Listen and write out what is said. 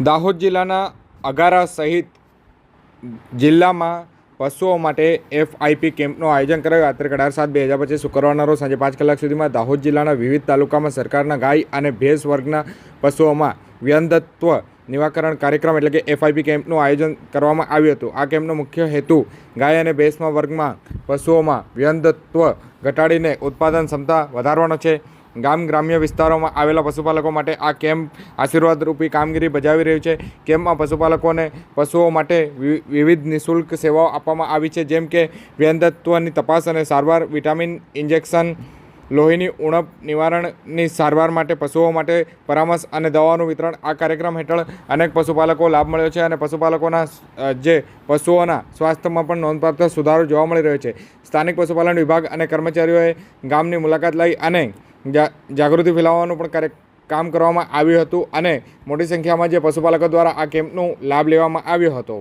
દાહોદ જિલ્લાના અગારા સહિત જિલ્લામાં પશુઓ માટે એફઆઈપી કેમ્પનું આયોજન કરાયું. રાત્રે અઢાર સાત બે હજાર પચીસ શુક્રવારના રોજ સાંજે પાંચ કલાક સુધીમાં દાહોદ જિલ્લાના વિવિધ તાલુકામાં સરકારના ગાય અને ભેંસ વર્ગના પશુઓમાં વ્યંધત્વ નિવાકરણ કાર્યક્રમ એટલે કે એફઆઈપી કેમ્પનું આયોજન કરવામાં આવ્યું હતું. આ કેમ્પનો મુખ્ય હેતુ ગાય અને ભેંસમાં વર્ગમાં પશુઓમાં વ્યંધત્વ ઘટાડીને ઉત્પાદન ક્ષમતા વધારવાનો છે. ગામ ગ્રામ્ય વિસ્તારોમાં આવેલા પશુપાલકો માટે આ કેમ્પ આશીર્વાદરૂપી કામગીરી બજાવી રહ્યું છે. કેમ્પમાં પશુપાલકોને પશુઓ માટે વિવિધ નિઃશુલ્ક સેવાઓ આપવામાં આવી છે, જેમ કે વ્યંધત્વની તપાસ અને સારવાર, વિટામિન ઇન્જેક્શન, લોહીની ઉણપ નિવારણની સારવાર માટે પશુઓ માટે પરામર્શ અને દવાઓનું વિતરણ. આ કાર્યક્રમ હેઠળ અનેક પશુપાલકો લાભ મળ્યો છે અને પશુપાલકોના જે પશુઓના સ્વાસ્થ્યમાં પણ નોંધપાત્ર સુધારો જોવા મળી રહ્યો છે. સ્થાનિક પશુપાલન વિભાગ અને કર્મચારીઓએ ગામની મુલાકાત લઈ અને જાગૃતિ ફેલાવવાનું પણ કાર્ય કામ કરવામાં આવ્યું હતું અને મોટી સંખ્યામાં જે પશુપાલકો દ્વારા આ કેમ્પનો લાભ લેવામાં આવ્યો હતો.